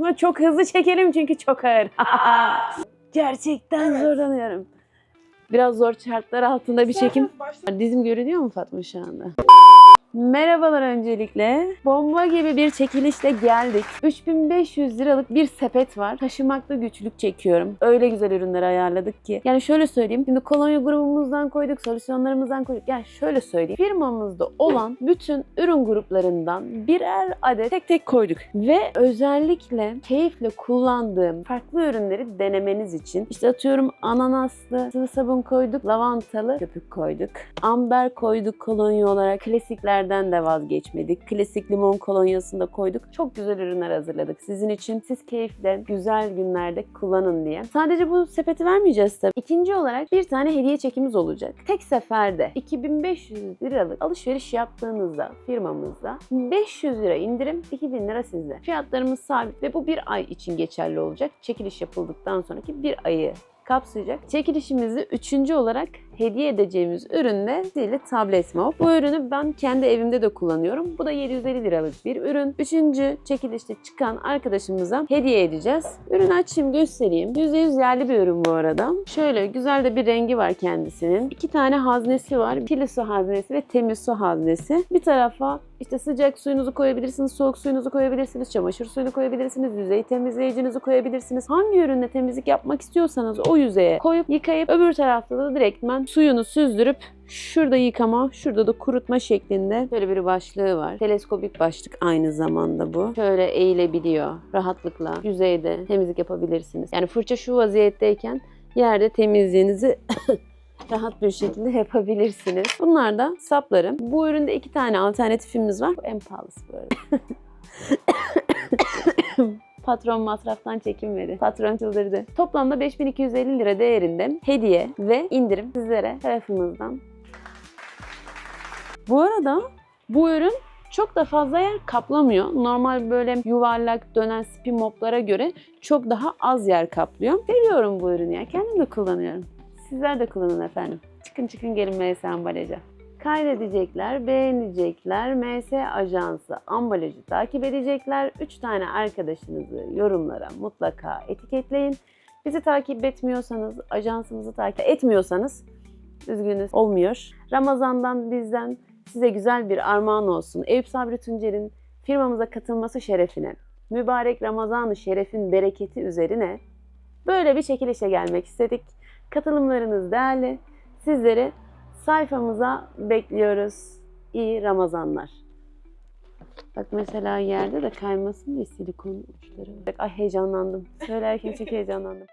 Fatma çok hızlı çekelim çünkü çok ağır. Gerçekten zorlanıyorum. Biraz zor şartlar altında bir çekim. Dizim görünüyor mu Fatma şu anda? Merhabalar öncelikle. Bomba gibi bir çekilişle geldik. 3500 liralık bir sepet var. Taşımakta güçlük çekiyorum. Öyle güzel ürünler ayarladık ki. Yani şöyle söyleyeyim. Şimdi kolonya grubumuzdan koyduk, solüsyonlarımızdan koyduk. Yani şöyle söyleyeyim. Firmamızda olan bütün ürün gruplarından birer adet tek tek koyduk. Ve özellikle keyifle kullandığım farklı ürünleri denemeniz için işte atıyorum ananaslı sıvı sabun koyduk, lavantalı köpük koyduk. Amber koyduk kolonya olarak. Klasiklerden de vazgeçmedik. Klasik limon kolonyasını da koyduk. Çok güzel ürünler hazırladık sizin için. Siz keyifle güzel günlerde kullanın diye. Sadece bu sepeti vermeyeceğiz tabii. İkinci olarak bir tane hediye çekimiz olacak. Tek seferde 2500 liralık alışveriş yaptığınızda firmamızda 500 lira indirim 2000 lira sizde. Fiyatlarımız sabit ve bu bir ay için geçerli olacak. Çekiliş yapıldıktan sonraki bir ayı kapsayacak. Çekilişimizi üçüncü olarak hediye edeceğimiz ürünle zilli tablet mob. Bu ürünü ben kendi evimde de kullanıyorum. Bu da 750 liralık bir ürün. Üçüncü çekilişte çıkan arkadaşımıza hediye edeceğiz. Ürünü açayım göstereyim. %100 yerli bir ürün bu arada. Şöyle güzel de bir rengi var kendisinin. İki tane haznesi var. Kirli su haznesi ve temiz su haznesi. Bir tarafa işte sıcak suyunuzu koyabilirsiniz, soğuk suyunuzu koyabilirsiniz, çamaşır suyunu koyabilirsiniz, yüzey temizleyicinizi koyabilirsiniz. Hangi ürünle temizlik yapmak istiyorsanız o yüzeye koyup yıkayıp öbür tarafta da direktmen suyunu süzdürüp Şurada yıkama, şurada da kurutma şeklinde böyle bir başlığı var. Teleskopik başlık aynı zamanda bu. Şöyle eğilebiliyor rahatlıkla. Yüzeyde temizlik yapabilirsiniz. Yani fırça şu vaziyetteyken yerde temizliğinizi rahat bir şekilde yapabilirsiniz. Bunlar da saplarım. Bu üründe iki tane alternatifimiz var. Bu en pahalısı bu arada. Patron masraftan çekinmedi. Patron çıldırdı. Toplamda 5250 lira değerinde hediye ve indirim sizlere tarafımızdan. Bu arada bu ürün çok da fazla yer kaplamıyor. Normal böyle yuvarlak dönen spin moplara göre çok daha az yer kaplıyor. Seviyorum bu ürünü ya. Kendim de kullanıyorum. Sizler de kullanın efendim. Çıkın çıkın gelin MS ambalaja. Kaydedecekler, beğenecekler, MS Ajansı ambalajı takip edecekler. 3 tane arkadaşınızı yorumlara mutlaka etiketleyin. Bizi takip etmiyorsanız, ajansımızı takip etmiyorsanız üzgünüz olmuyor. Ramazan'dan bizden size güzel bir armağan olsun. Eyüp Sabri Tuncer'in firmamıza katılması şerefine, mübarek Ramazan-ı Şeref'in bereketi üzerine böyle bir çekilişe gelmek istedik. Katılımlarınız değerli. Sizleri sayfamıza bekliyoruz. İyi Ramazanlar. Bak mesela yerde de kaymasın diye silikon uçları Ay heyecanlandım. Söylerken çok heyecanlandım.